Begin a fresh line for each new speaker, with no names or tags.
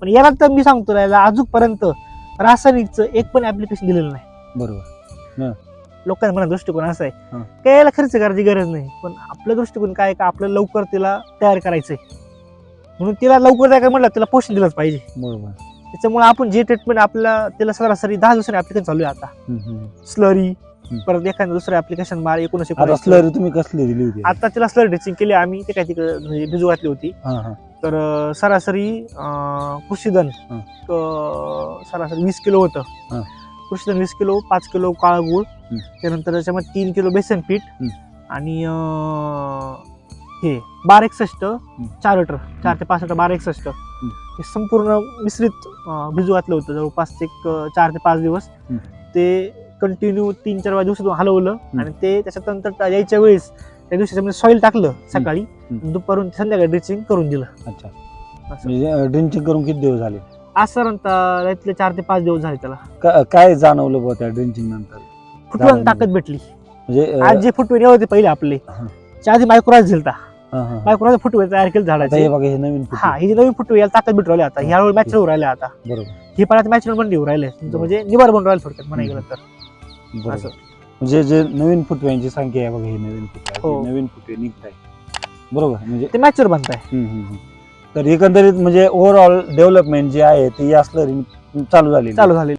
पण याला तर मी सांगतो याला अजूनपर्यंत रासायनिकचं एक पण ऍप्लिकेशन दिलेलं नाही.
बरोबर.
लोकांचा म्हणा दृष्टिकोन असा आहे.
हं.
काय याला खर्च करायची गरज नाही पण आपलं दृष्टिकोन काय का आपलं लवकर तिला तयार करायचंय. म्हणून तिला लवकर तयार म्हटलं तिला पोषण दिलंच पाहिजे.
बरोबर.
त्याच्यामुळे आपण जे ट्रीटमेंट आपल्याला तिला सरासरी दहा दिवसांनी ऍप्लिकेशन चालू आहे आता.
हम्म, हम्म.
स्लरी
हं.
परत एखादं दुसरं ऍप्लिकेशन बारा एकोणीशे
आता स्लरी तुम्ही कसली दिली होती?
आता तिला स्लर ड्रेसिंग केली आम्ही ते काय तिकडे म्हणजे भिजू घातली होती.
हा हा.
तर सरासरी कृषीधन
हं.
सरासरी वीस किलो होतं. कृषीधन वीस किलो पाच किलो काळा गुळ
हं.
त्यानंतर त्याच्यामध्ये तीन किलो बेसन पीठ
हं.
आणि अं, हे बारा एकसष्ट चार लिटर चार ते पाच लिटर बारा एकसष्ट हे संपूर्ण मिश्रित अं, भिजू घातलं होतं जवळपास एक अं, चार ते पाच दिवस
हं.
ते कंटिन्यू तीन चार दिवसातून हलवलं. आणि ते त्याच्यानंतर यायच्या वेळेस त्या दिवशी त्याच्यामध्ये सॉईल टाकलं सकाळी. दुपारून संध्याकाळी ड्रिचिंग करून दिलं.
अच्छा.
असं.
म्हणजे ड्रिंचिंग करून किती दिवस झाले?
आज साधारणतः चार ते पाच दिवस झाले त्याला.
का- काय जाणवलं बुवा त्या ड्रिंचिंग नंतर?
फुटवण
झालं
ताकद भेटली.
म्हणजे अं,
आज जे फुटवे होते पहिले आपले
हा.
त्या आधी मायक्रोराज झेलता.
हा, हा.
मायक्रोराज फुटवे तयार केले
आता
झाडाचे
हे बघा हे नवीन फुटवे.
हा हे जे नवीन फुटवे याला ताकद भेटू राहिले आता. ह्यावेळी होऊ राहिले आता.
बरोबर.
हे पण आता मॅचर पण येऊ राहिले. तुमचं म्हणजे निवार बनून राहिले थोडक्यात म्हणाय गेलं तर.
बरोबर.
असं.
म्हणजे जे नवीन फुटव्यांची संख्या आहे बघा हे नवीन फुटवे हो. नवीन फुटवे निघत आहे बरोबर? म्हणजे
ते मॅचर बनताय
हम्म, हम्म, हम्म. तर एकंदरीत म्हणजे ओव्हरऑल डेव्हलपमेंट जे आहे ते या स्लरी चालू झाली
चालू झाले